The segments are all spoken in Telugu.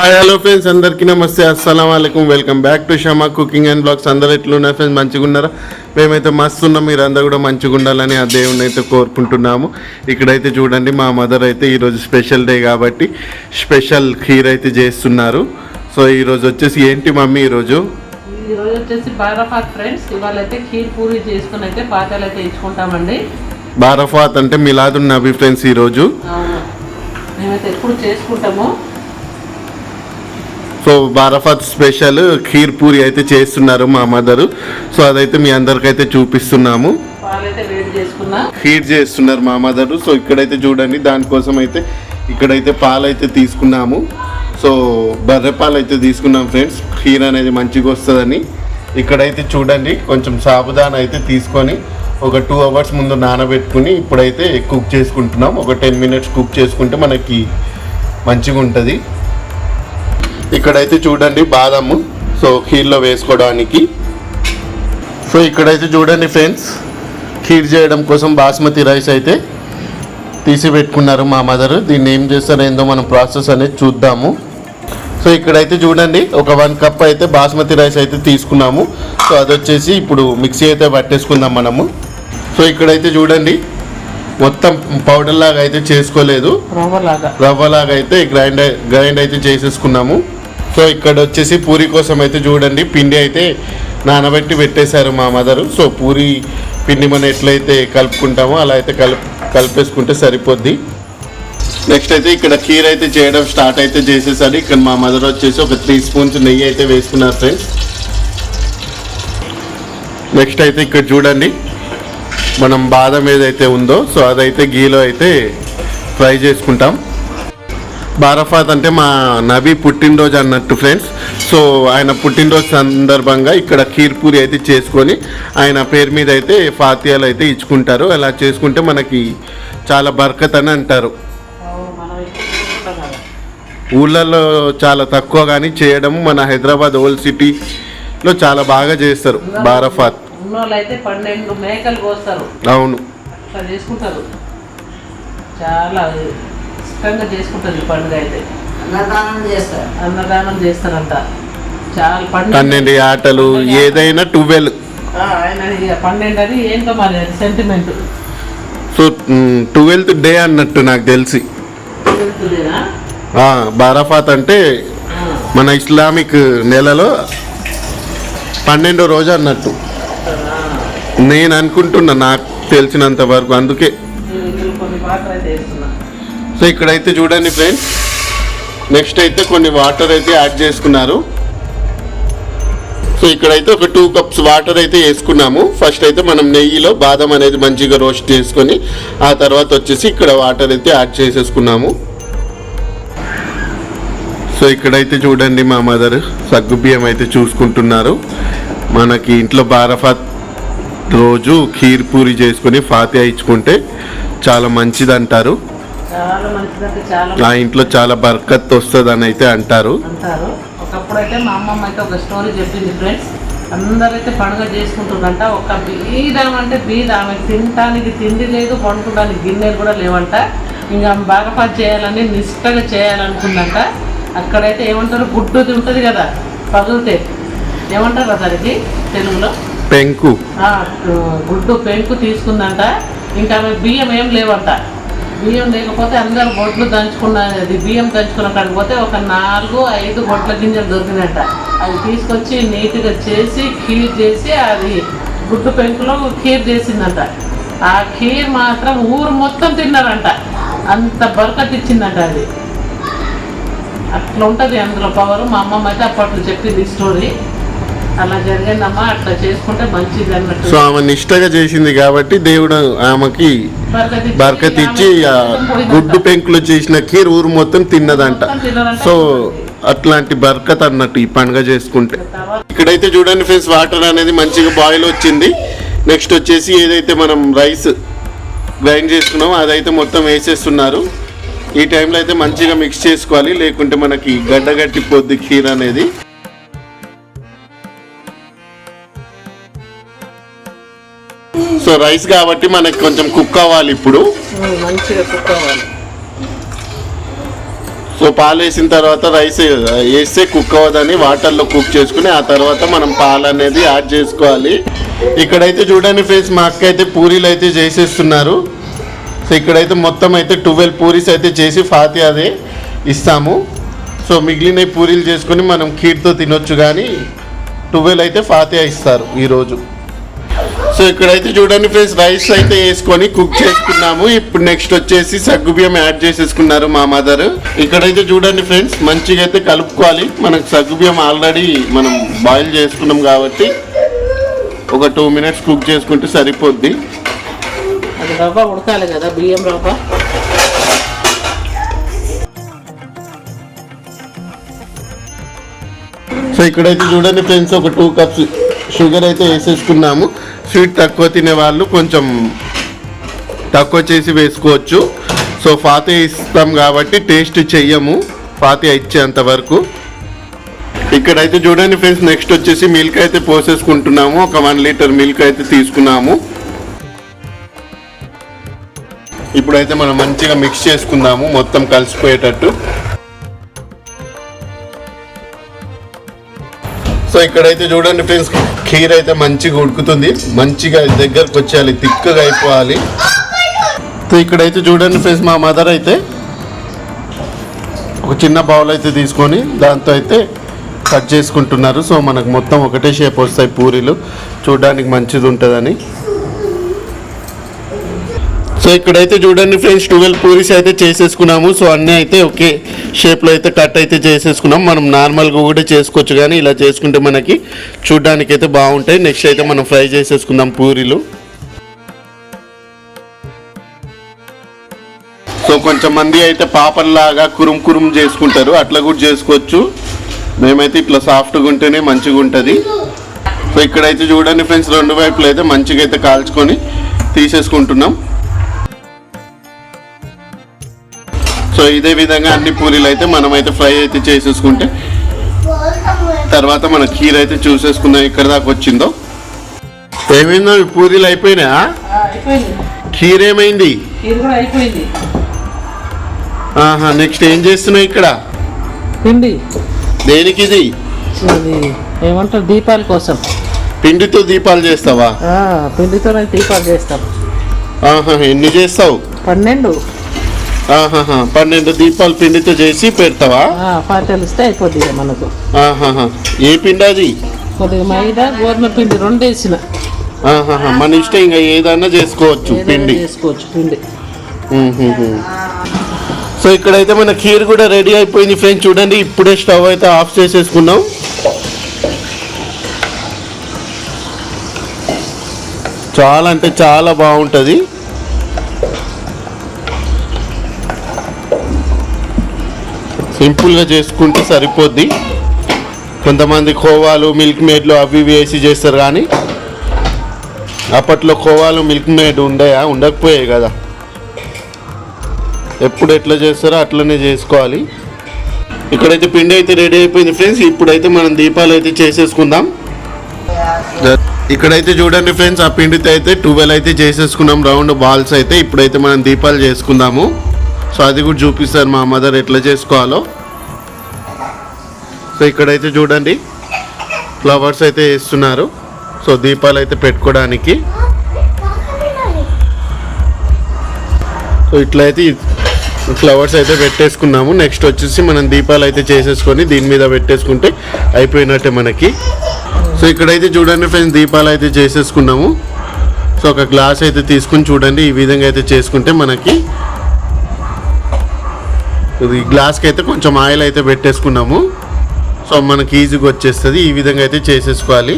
హాయ్ హలో ఫ్రెండ్స్ అందరికీ నమస్తే. అస్సలం అయికం welcome back to Shama cooking and blogs అందరు ఎట్లున్నారు ఫ్రెండ్స్ మంచిగా ఉన్నారా? మేమైతే మస్తు ఉన్నాం. మీరు అందరు కూడా మంచిగా ఉండాలని ఆ దేవుని అయితే కోరుకుంటున్నాము. ఇక్కడైతే చూడండి మా మదర్ అయితే ఈరోజు స్పెషల్ డే కాబట్టి స్పెషల్ ఖీర్ అయితే చేస్తున్నారు. సో ఈరోజు వచ్చేసి ఏంటి మమ్మీ ఈరోజు? ఈ రోజు వచ్చేసి బారాఫాత్ ఫ్రెండ్స్ ఇవాళ అయితే ఖీర్ పూరి చేసుకుని అయితే పాతాలు అయితే ఇచ్చుకుంటామండి. బారఫాత్ అంటే ఫ్రెండ్స్ ఈరోజు. మేమైతే ఎప్పుడు చేసుకుంటాము. సో బారఫాత్ స్పెషల్ ఖీర్ పూరి అయితే చేస్తున్నారు మా మదరు. సో అదైతే మీ అందరికైతే చూపిస్తున్నాము. పాలైతే హీట్ చేస్తున్నారు మా మదరు. సో ఇక్కడైతే చూడండి దానికోసం అయితే ఇక్కడైతే పాలు అయితే తీసుకున్నాము. సో బర్రె పాలు అయితే తీసుకున్నాం ఫ్రెండ్స్. ఖీర్ అనేది మంచిగా వస్తుందని ఇక్కడైతే చూడండి కొంచెం సాబుదాన అయితే తీసుకొని ఒక టూ అవర్స్ ముందు నానబెట్టుకుని ఇప్పుడైతే కుక్ చేసుకుంటున్నాం. ఒక టెన్ మినిట్స్ కుక్ చేసుకుంటే మనకి మంచిగా ఉంటుంది ఇక్కడైతే చూడండి బాదము. సో ఖీర్లో వేసుకోవడానికి. సో ఇక్కడైతే చూడండి ఫ్రెండ్స్ ఖీర్ చేయడం కోసం బాస్మతి రైస్ అయితే తీసి పెట్టుకున్నారు మా మదర్. దీన్ని ఏం చేస్తారో ఏందో మనం ప్రాసెస్ అనేది చూద్దాము. సో ఇక్కడైతే చూడండి ఒక వన్ కప్ అయితే బాస్మతి రైస్ అయితే తీసుకున్నాము. సో అది వచ్చేసి ఇప్పుడు మిక్సీ అయితే పట్టేసుకుందాం మనము. సో ఇక్కడైతే చూడండి మొత్తం పౌడర్ లాగా అయితే చేసుకోలేదు. రవ్వలాగా. రవ్వలాగా అయితే గ్రైండ్ గ్రైండ్ అయితే చేసేసుకున్నాము. సో ఇక్కడ వచ్చేసి పూరి కోసం అయితే చూడండి పిండి అయితే నానబెట్టి పెట్టేశారు మా మదరు. సో పూరి పిండి మనం ఎట్లయితే కలుపుకుంటామో అలా అయితే కలుపు కలిపేసుకుంటే సరిపోద్ది. నెక్స్ట్ అయితే ఇక్కడ కీర్ అయితే చేయడం స్టార్ట్ అయితే చేసేసరి. ఇక్కడ మా మదర్ వచ్చేసి ఒక త్రీ స్పూన్స్ నెయ్యి అయితే వేసుకున్నారు ఫ్రెండ్స్ నెక్స్ట్ అయితే ఇక్కడ చూడండి మనం బాదం ఏదైతే ఉందో సో అదైతే గీలో అయితే ఫ్రై చేసుకుంటాం. బారఫాత్ అంటే మా నబీ పుట్టినరోజు అన్నట్టు ఫ్రెండ్స్ సో ఆయన పుట్టినరోజు సందర్భంగా ఇక్కడ ఖీర్ పూరి అయితే చేసుకొని ఆయన పేరు మీద అయితే ఫాతియాలు అయితే ఇచ్చుకుంటారు. అలా చేసుకుంటే మనకి చాలా బర్కత్ అని అంటారు. ఊళ్ళల్లో చాలా తక్కువ కానీ చేయడం మన హైదరాబాద్ ఓల్డ్ సిటీలో చాలా బాగా చేస్తారు బారఫాత్. అవును. చాలా ఇష్టంగా చేసుకుంటారు ఈ పండుగ అయితే. అన్నదానం చేస్తారు. అన్నదానం చేస్తారంట. చాలా పన్నెండు ఆటలు ఏదైనా ఆయన ఇక పన్నెండు అని ఏంటో మరి సెంటిమెంట్ సో ట్వెల్త్ డే అన్నట్టు నాకు తెలిసి. బారాఫాత్ అంటే మన ఇస్లామిక్ నెలలో పన్నెండో రోజు అన్నట్టు. నేను అనుకుంటున్నా నాకు తెలిసినంత వరకు అందుకే. సో ఇక్కడైతే చూడండి ఫ్రెండ్స్ నెక్స్ట్ అయితే కొన్ని వాటర్ అయితే యాడ్ చేసుకున్నారు. సో ఇక్కడైతే ఒక టూ కప్స్ వాటర్ అయితే వేసుకున్నాము. ఫస్ట్ అయితే మనం నెయ్యిలో బాదం అనేది మంచిగా రోస్ట్ చేసుకొని ఆ తర్వాత వచ్చేసి ఇక్కడ వాటర్ అయితే యాడ్ చేసేసుకున్నాము. సో ఇక్కడైతే చూడండి మా మదర్ సగ్గుబియ్యం అయితే చూసుకుంటున్నారు. మనకి ఇంట్లో బారఫాత్ రోజు ఖీర్ పూరి చేసుకొని ఫాతియా ఇచ్చుకుంటే చాలా మంచిది అంటారు ఆ ఇంట్లో చాలా బర్కత్ వస్తుంది అని అయితే అంటారు. అంటారు. ఒకప్పుడు అయితే మా అమ్మమ్మ అయితే ఒక స్టోరీ చెప్పింది ఫ్రెండ్స్ అందరైతే పండుగ చేసుకుంటుందంట. ఒక బీదం అంటే బీద ఆమె తినటానికి తిండి లేదు వండుకోవడానికి గిన్నెలు కూడా లేవంట. ఇంకా ఆమె బాగా పని చేయాలని నిష్టగా చేయాలనుకుందంట. అక్కడైతే ఏమంటారు గుడ్డు ఉంటుంది కదా పగిలితే. ఏమంటారు దానికి తెలుగులో? పెంకు. గుడ్డు పెంకు తీసుకుందంట. ఇంకా ఆమె బియ్యం ఏం లేవంట. బియ్యం లేకపోతే అందరు బొట్లు దంచుకున్న అది బియ్యం దంచుకున్న కాడికి పోతే ఒక నాలుగు ఐదు బొట్ల గింజలు దొరికినట్ట అది తీసుకొచ్చి నీట్గా చేసి ఖీర్ చేసి అది గుడ్డు పెంకులో ఖీర్ చేసిందంట. ఆ ఖీర్ మాత్రం ఊరు మొత్తం తిన్నారంట. అంత బరకట్ ఇచ్చిందంట అది. అట్లా ఉంటుంది అందులో పవర్ మా అమ్మమ్మ అయితే అప్పట్లో చెప్పింది ఈ స్టోరీ అలా జరిగిందమ్మా అట్లా చేసుకుంటే మంచిది అన్నట్టు. సో ఆమె నిష్టగా చేసింది కాబట్టి దేవుడు ఆమెకి బరకత్ ఇచ్చి. గుడ్డు పెంకులు చేసిన ఖీర్ ఊరు మొత్తం తిన్నదంట. సో అట్లాంటి బర్కత్ అన్నట్టు ఈ పండుగ చేసుకుంటే. ఇక్కడైతే చూడండి ఫ్రెండ్స్ వాటర్ అనేది మంచిగా బాయిల్ వచ్చింది. నెక్స్ట్ వచ్చేసి ఏదైతే మనం రైస్ గ్రైండ్ చేసుకున్నామో అదైతే మొత్తం వేసేస్తున్నారు. ఈ టైంలో అయితే మంచిగా మిక్స్ చేసుకోవాలి లేకుంటే మనకి గడ్డ గట్టిపోద్ది ఖీర్ అనేది. సో రైస్ కాబట్టి మనకి కొంచెం కుక్ అవ్వాలి ఇప్పుడు. మంచిగా కుక్ అవ్వాలి. సో పాలు వేసిన తర్వాత రైస్ వేస్తే కుక్ అవ్వదని వాటర్లో కుక్ చేసుకుని ఆ తర్వాత మనం పాలు అనేది యాడ్ చేసుకోవాలి. ఇక్కడైతే చూడండి ఫ్రెండ్స్ మా అక్క అయితే పూరీలు అయితే చేసేస్తున్నారు. సో ఇక్కడైతే మొత్తం అయితే ట్వెల్వ్ పూరీస్ అయితే చేసి ఫాతి అదే ఇస్తాము. సో మిగిలిన పూరీలు చేసుకొని మనం ఖీర్తో తినొచ్చు కానీ ట్వెల్వ్ అయితే ఫాతియా ఇస్తారు ఈరోజు. సో ఇక్కడైతే చూడండి ఫ్రెండ్స్ రైస్ అయితే వేసుకొని కుక్ చేసుకున్నాము. ఇప్పుడు నెక్స్ట్ వచ్చేసి సగ్గుబియ్యం యాడ్ చేసేసుకున్నారు మా మదర్ ఇక్కడైతే చూడండి ఫ్రెండ్స్ మంచిగా అయితే కలుపుకోవాలి. మనకు సగ్గుబియ్యం ఆల్రెడీ మనం బాయిల్ చేసుకున్నాం కాబట్టి ఒక టూ మినిట్స్ కుక్ చేసుకుంటే సరిపోద్ది. అది రవ్వ ఉడకాలి కదా బియ్యం రవ్వ? సో ఇక్కడైతే చూడండి ఫ్రెండ్స్ ఒక టూ కప్స్ షుగర్ అయితే వేసేసుకున్నాము. స్వీట్ తక్కువ తినే వాళ్ళు కొంచెం తక్కువ చేసి వేసుకోవచ్చు. సో ఫాతే ఇస్తాం కాబట్టి టేస్ట్ చెయ్యము. ఫాతే ఇచ్చేంత వరకు. ఇక్కడైతే చూడండి ఫ్రెండ్స్ నెక్స్ట్ వచ్చేసి మిల్క్ అయితే పోసేసుకుంటున్నాము. ఒక వన్ లీటర్ మిల్క్ అయితే తీసుకున్నాము. ఇప్పుడైతే మనం మంచిగా మిక్స్ చేసుకుందాము. మొత్తం కలిసిపోయేటట్టు. సో ఇక్కడైతే చూడండి ఫ్రెండ్స్ ఖీర్ అయితే మంచిగా ఉడుకుతుంది. మంచిగా దగ్గరకు వచ్చేయాలి తిక్కగా అయిపోవాలి. సో ఇక్కడైతే చూడండి ఫ్రెండ్స్ మా మదర్ అయితే ఒక చిన్న బౌల్ అయితే తీసుకొని దాంతో అయితే కట్ చేసుకుంటున్నారు. సో మనకు మొత్తం ఒకటే షేప్ వస్తాయి పూరీలు. చూడడానికి మంచిది ఉంటుందని. సో ఇక్కడైతే చూడండి ఫ్రెండ్స్ ట్వెల్వ్ పూరీస్ అయితే చేసేసుకున్నాము. సో అన్నీ అయితే ఓకే. షేప్లో అయితే కట్ అయితే చేసేసుకున్నాం. మనం నార్మల్గా కూడా చేసుకోవచ్చు కానీ ఇలా చేసుకుంటే మనకి చూడడానికి అయితే బాగుంటాయి. నెక్స్ట్ అయితే మనం ఫ్రై చేసేసుకుందాం పూరీలు. సో కొంచెం మంది అయితే పాపల్లాగా కురుం కురుం చేసుకుంటారు. అట్లా కూడా చేసుకోవచ్చు. మేమైతే ఇట్లా సాఫ్ట్గా ఉంటేనే మంచిగా ఉంటుంది. సో ఇక్కడైతే చూడండి ఫ్రెండ్స్ రెండు వైపులు అయితే మంచిగా అయితే కాల్చుకొని తీసేసుకుంటున్నాం. సో ఇదే విధంగా అన్ని పూరీలు అయితే మనం అయితే ఫ్రై అయితే చేసేసుకుంటే తర్వాత మన కీర్ అయితే చూసేసుకుందాం ఇక్కడ దాకా వచ్చిందో. ఏమైందో పూరీలు అయిపోయినా కీర్ ఏమైంది? ఆహా నెక్స్ట్ ఏం చేస్తున్నావు ఇక్కడ? పిండి. దేనికి ఇది ఏమంటారు దీపాల కోసం. పిండితో దీపాలు చేస్తావా? ఆ, పిండితోనే దీపాలు చేస్తాం. ఆహా ఎన్ని చేస్తావు? పన్నెండు. పన్నెండు దీపాలు పిండితో చేసి పెడతావా? ఇక మనకు. ఏ పిండి అది? కొద్దిగా మైదా గోధుమ పిండి రెండు వేసిన మన ఇష్టం ఇంకా ఏదన్నా చేసుకోవచ్చు ఏదైనా పిండి. చేసుకోవచ్చు పిండి. సో ఇక్కడైతే మన ఖీర్ కూడా రెడీ అయిపోయింది ఫ్రెండ్స్. చూడండి ఇప్పుడే స్టవ్ అయితే ఆఫ్ చేసేసుకున్నాం. చాలా అంటే చాలా బాగుంటుంది. సింపుల్గా చేసుకుంటే సరిపోద్ది. కొంతమంది కోవాలు మిల్క్ మేడ్లు అవి ఇవి వేసి చేస్తారు కానీ అప్పట్లో కోవాలు మిల్క్ మేడ్ ఉండయా? ఉండకపోయాయి కదా. ఎప్పుడు ఎట్లా చేస్తారో అట్లనే చేసుకోవాలి. ఇక్కడైతే పిండి అయితే రెడీ అయిపోయింది ఫ్రెండ్స్ ఇప్పుడైతే మనం దీపాలు అయితే చేసేసుకుందాం. ఇక్కడైతే చూడండి ఫ్రెండ్స్ ఆ పిండితో అయితే ట్వెల్వ్ అయితే చేసేసుకున్నాం. రౌండ్ బాల్స్ అయితే ఇప్పుడైతే మనం దీపాలు చేసుకుందాము. సో అది కూడా చూపిస్తారు మా మదర్ ఎట్లా చేసుకోవాలో. సో ఇక్కడైతే చూడండి ఫ్లవర్స్ అయితే వేస్తున్నారు. సో దీపాలు అయితే పెట్టుకోవడానికి. సో ఇట్లయితే ఫ్లవర్స్ అయితే పెట్టేసుకున్నాము. నెక్స్ట్ వచ్చేసి మనం దీపాలు అయితే చేసేసుకొని దీని మీద పెట్టేసుకుంటే అయిపోయినట్టే మనకి. సో ఇక్కడైతే చూడండి ఫ్రెండ్స్ దీపాలు అయితే చేసేసుకున్నాము. సో ఒక గ్లాస్ అయితే తీసుకుని చూడండి ఈ విధంగా అయితే చేసుకుంటే మనకి ఇది గ్లాస్కి అయితే కొంచెం ఆయిల్ అయితే పెట్టేసుకున్నాము. సో మనకి ఈజీగా వచ్చేస్తుంది. ఈ విధంగా అయితే చేసేసుకోవాలి.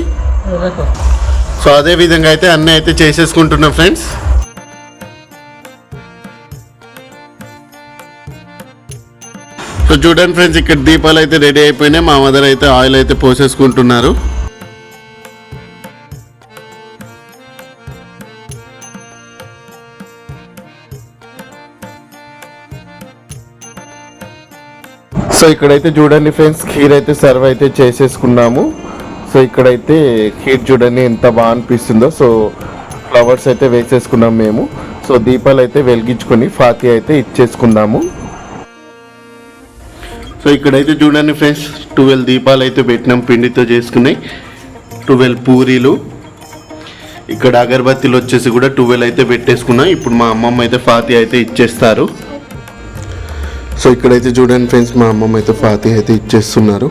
సో అదే విధంగా అయితే అన్నీ అయితే చేసేసుకుంటున్నాం ఫ్రెండ్స్ సో చూడండి ఫ్రెండ్స్ ఇక్కడ దీపాలు అయితే రెడీ అయిపోయినాయి. మా మదర్ అయితే ఆయిల్ అయితే పోసేసుకుంటున్నారు. సో ఇక్కడైతే చూడండి ఫ్రెండ్స్ ఖీర్ అయితే సర్వ్ అయితే చేసేసుకున్నాము. సో ఇక్కడైతే ఖీర్ చూడండి ఎంత బాగా అనిపిస్తుందో. సో ఫ్లవర్స్ అయితే వేసేసుకున్నాం మేము. సో దీపాలు అయితే వెలిగించుకొని ఫాతి అయితే ఇచ్చేసుకుందాము. సో ఇక్కడైతే చూడండి ఫ్రెండ్స్ ట్వెల్వ్ దీపాలు అయితే పెట్టినాం పిండితో చేసుకున్నాయి ట్వెల్వ్ పూరీలు. ఇక్కడ అగరబత్తీలు వచ్చేసి కూడా ట్వెల్వ్ అయితే పెట్టేసుకున్నాం. ఇప్పుడు మా అమ్మమ్మ అయితే ఫాతి అయితే ఇచ్చేస్తారు. సో ఇక్కడైతే చూడండి ఫ్రెండ్స్ మా అమ్మమ్మ అయితే ఫాతి అయితే ఇచ్చేస్తున్నారు.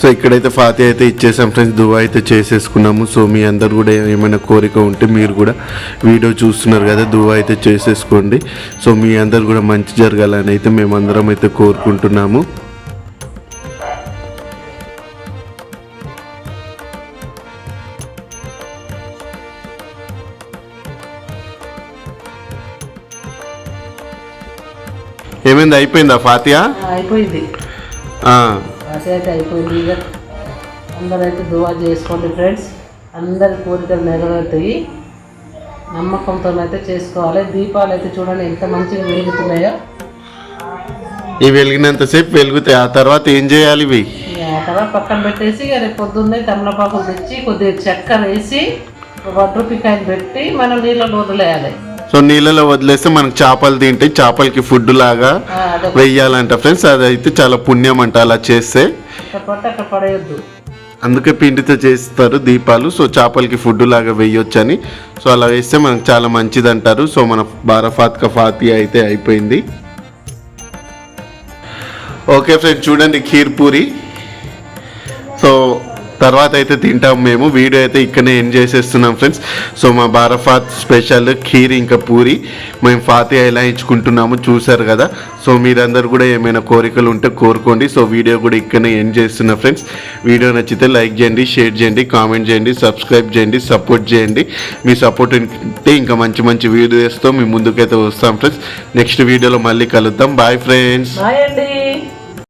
సో ఇక్కడైతే ఫాతి అయితే ఇచ్చేసాం ఫ్రెండ్స్ దువా అయితే చేసేసుకున్నాము. సో మీ అందరు కూడా ఏమైనా కోరిక ఉంటే మీరు కూడా వీడియో చూస్తున్నారు కదా దువా అయితే చేసేసుకోండి. సో మీ అందరు కూడా మంచి జరగాలని అయితే మేమందరం అయితే కోరుకుంటున్నాము. ఏమైంది అయిపోయిందా ఫాతియా? అయిపోయింది. అయితే అయిపోయింది ఇక. అందరైతే దువా చేసుకోండి ఫ్రెండ్స్. అందరి కోరికలు నెరవేరుతాయి. నమ్మకంతో అయితే చేసుకోవాలి. దీపాలు అయితే చూడండి ఎంత మంచిగా వెలుగుతున్నాయో. ఇవి వెలిగినంతసేపు వెలుగుతాయి. ఆ తర్వాత ఏం చేయాలి ఇవి? ఆ తర్వాత పక్కన పెట్టేసి రేపు పొద్దున్నే తమలపాకులు తెచ్చి కొద్దిగా చక్కెర వేసి ఒక వడ్డు రూపాయలు పెట్టి మనం నీళ్ళలో వదిలేయాలి. సో నీళ్ళలో వదిలేస్తే మనకు చేపలు తింటే చేపలకి ఫుడ్ లాగా వెయ్యాలంట ఫ్రెండ్స్ అదైతే చాలా పుణ్యం అంట అలా చేస్తే. అందుకే పిండితో చేస్తారు దీపాలు. సో చేపలకి ఫుడ్ లాగా వేయొచ్చు అని సో అలా వేస్తే మనకు చాలా మంచిది అంటారు సో మన బారఫాత్క ఫాతి అయితే అయిపోయింది. ఓకే ఫ్రెండ్స్ చూడండి ఖీర్ పూరి. సో తర్వాత అయితే తింటాం మేము. వీడియో అయితే ఇక్కడనే ఎండ్ చేసేస్తున్నాం ఫ్రెండ్స్ సో మా బారఫాత్ స్పెషల్ ఖీర్ ఇంకా పూరి మేము ఫాతియా ఎలా ఇచ్చుకుంటున్నాము చూసారు కదా. సో మీరందరూ కూడా ఏమైనా కోరికలు ఉంటే కోరుకోండి. సో వీడియో కూడా ఇక్కడనే ఎండ్ చేస్తున్నా ఫ్రెండ్స్ వీడియో నచ్చితే లైక్ చేయండి షేర్ చేయండి కామెంట్ చేయండి సబ్స్క్రైబ్ చేయండి సపోర్ట్ చేయండి. మీ సపోర్ట్ ఉంటే ఇంకా మంచి మంచి వీడియోస్తో మీ ముందుకైతే వస్తాం ఫ్రెండ్స్ నెక్స్ట్ వీడియోలో మళ్ళీ కలుద్దాం. Bye friends